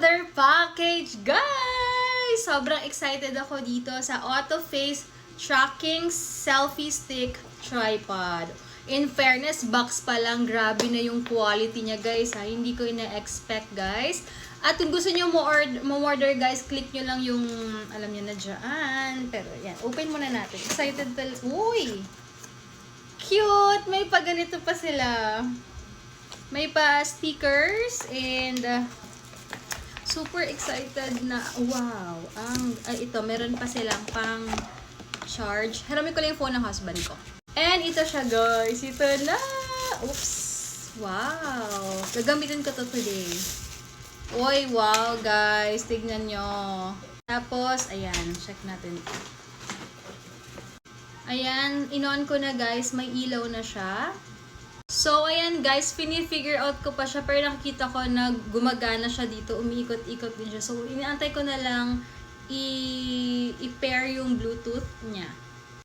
another package, guys! Sobrang excited ako dito sa Auto Face Tracking Selfie Stick Tripod. In fairness, box pa lang, grabe na yung quality niya, guys. Ha? Hindi ko ina-expect, guys. At kung gusto nyo mo order, mo order guys, click nyo lang yung, alam nyo na dyan. Pero yan, open muna natin. Excited talaga. Uy! Cute! May pa ganito pa sila. May pa stickers and uh, super excited na wow. Ang ah, ito meron pa silang pang charge. Harami ko lang yung phone ng husband ko. And ito siya guys. Ito na. Oops. Wow. Gagamitin ko to today. Uy, wow guys. Tignan nyo. Tapos, ayan. Check natin. Ayan, inon ko na guys, may ilaw na siya. So, ayan guys, fini-figure out ko pa siya, pero nakikita ko na gumagana siya dito, umiikot-ikot din siya. So, iniantay ko na lang i- i-pair yung Bluetooth niya.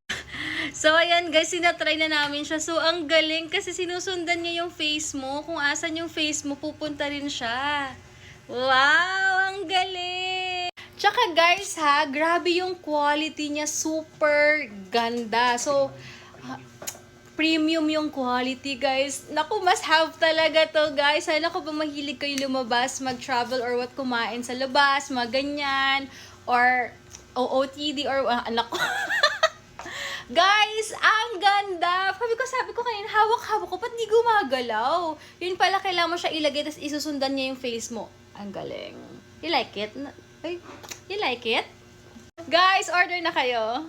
So, ayan guys, sinatry na namin siya. So, ang galing kasi sinusundan niya yung face mo. Kung asan yung face mo, pupunta rin siya. Wow! Ang galing! Tsaka guys ha, grabe yung quality niya. Super ganda. So, ha- premium yung quality guys. Naku, must have talaga to guys. Sana ko ba mahilig kayo lumabas, mag-travel or what, kumain sa labas, mga ganyan. Or OOTD or ah, anak ko. Guys, ang ganda! Sabi ko, sabi ko kanina, hawak-hawak ko, ba't di gumagalaw? Yun pala, kailangan mo siya ilagay, tapos isusundan niya yung face mo. Ang galing. You like it? Ay, you like it? Guys, order na kayo.